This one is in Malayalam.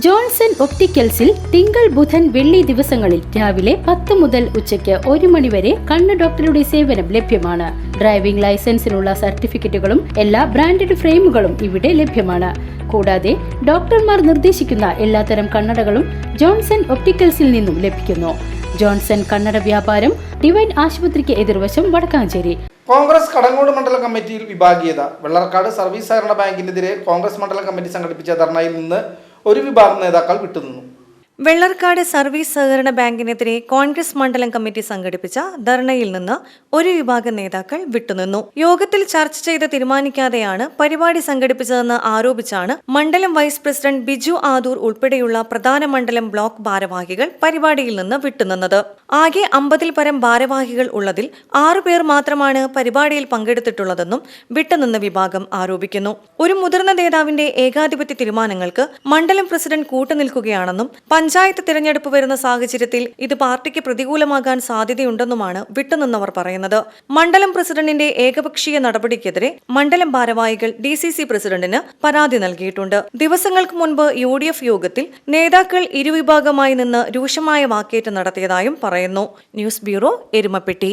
ജോൺസൺ ഒപ്റ്റിക്കൽസിൽ തിങ്കൾ ബുധൻ വെള്ളി ദിവസങ്ങളിൽ രാവിലെ പത്ത് മുതൽ ഉച്ചയ്ക്ക് ഒരു മണിവരെ കണ്ണ് ഡോക്ടറുടെ സേവനം ലഭ്യമാണ്. ഡ്രൈവിംഗ് ലൈസൻസിനുള്ള സർട്ടിഫിക്കറ്റുകളും എല്ലാ ബ്രാൻഡഡ് ഫ്രെയിമുകളും ഇവിടെ ലഭ്യമാണ്. കൂടാതെ ഡോക്ടർമാർ നിർദ്ദേശിക്കുന്ന എല്ലാത്തരം കണ്ണടകളും ജോൺസൺ ഒപ്റ്റിക്കൽസിൽ നിന്നും ലഭിക്കുന്നു. ജോൺസൺ കണ്ണട വ്യാപാരം ഡിവൈൻ ആശുപത്രിക്ക് എതിർവശം വടക്കാഞ്ചേരി. കോൺഗ്രസ് കടങ്ങോട് മണ്ഡലം കമ്മിറ്റിയിൽ വിഭാഗീയത. വെള്ളർക്കാട് സർവീസ് സഹകരണ ബാങ്കിനെതിരെ കോൺഗ്രസ് മണ്ഡലം കമ്മിറ്റി സംഘടിപ്പിച്ച ധർണയിൽ നിന്ന് ഒരു വിഭാഗം നേതാക്കൾ വിട്ടുനിന്നു. വെള്ളർക്കാട് സർവീസ് സഹകരണ ബാങ്കിനെതിരെ കോൺഗ്രസ് മണ്ഡലം കമ്മിറ്റി സംഘടിപ്പിച്ച ധർണയിൽ നിന്ന് ഒരു വിഭാഗം നേതാക്കൾ വിട്ടുനിന്നു. യോഗത്തിൽ ചർച്ച ചെയ്ത് തീരുമാനിക്കാതെയാണ് പരിപാടി സംഘടിപ്പിച്ചതെന്ന് ആരോപിച്ചാണ് മണ്ഡലം വൈസ് പ്രസിഡന്റ് ബിജു ആദൂർ ഉൾപ്പെടെയുള്ള പ്രധാന മണ്ഡലം ബ്ലോക്ക് ഭാരവാഹികൾ പരിപാടിയിൽ നിന്ന് വിട്ടുനിന്നത്. ആകെ അമ്പതിൽ പരം ഭാരവാഹികൾ ഉള്ളതിൽ ആറുപേർ മാത്രമാണ് പരിപാടിയിൽ പങ്കെടുത്തിട്ടുള്ളതെന്നും വിട്ടുനിന്ന വിഭാഗം ആരോപിക്കുന്നു. ഒരു മുതിർന്ന നേതാവിന്റെ ഏകാധിപത്യ തീരുമാനങ്ങൾക്ക് മണ്ഡലം പ്രസിഡന്റ് കൂട്ടുനിൽക്കുകയാണെന്നും തിരഞ്ഞെടുപ്പ് വരുന്ന സാഹചര്യത്തിൽ ഇത് പാർട്ടിക്ക് പ്രതികൂലമാകാൻ സാധ്യതയുണ്ടെന്നുമാണ് വിട്ടുനിന്നവർ പറയുന്നത്. മണ്ഡലം പ്രസിഡന്റിന്റെ ഏകപക്ഷീയ നടപടിക്കെതിരെ മണ്ഡലം ഭാരവാഹികൾ ഡി സി സി പ്രസിഡന്റിന് പരാതി നൽകിയിട്ടുണ്ട്. ദിവസങ്ങൾക്ക് മുൻപ് യു ഡി എഫ് യോഗത്തിൽ നേതാക്കൾ ഇരുവിഭാഗമായി നിന്ന് രൂക്ഷമായ വാക്കേറ്റം നടത്തിയതായും പറയുന്നു. News bureau Erumapetty.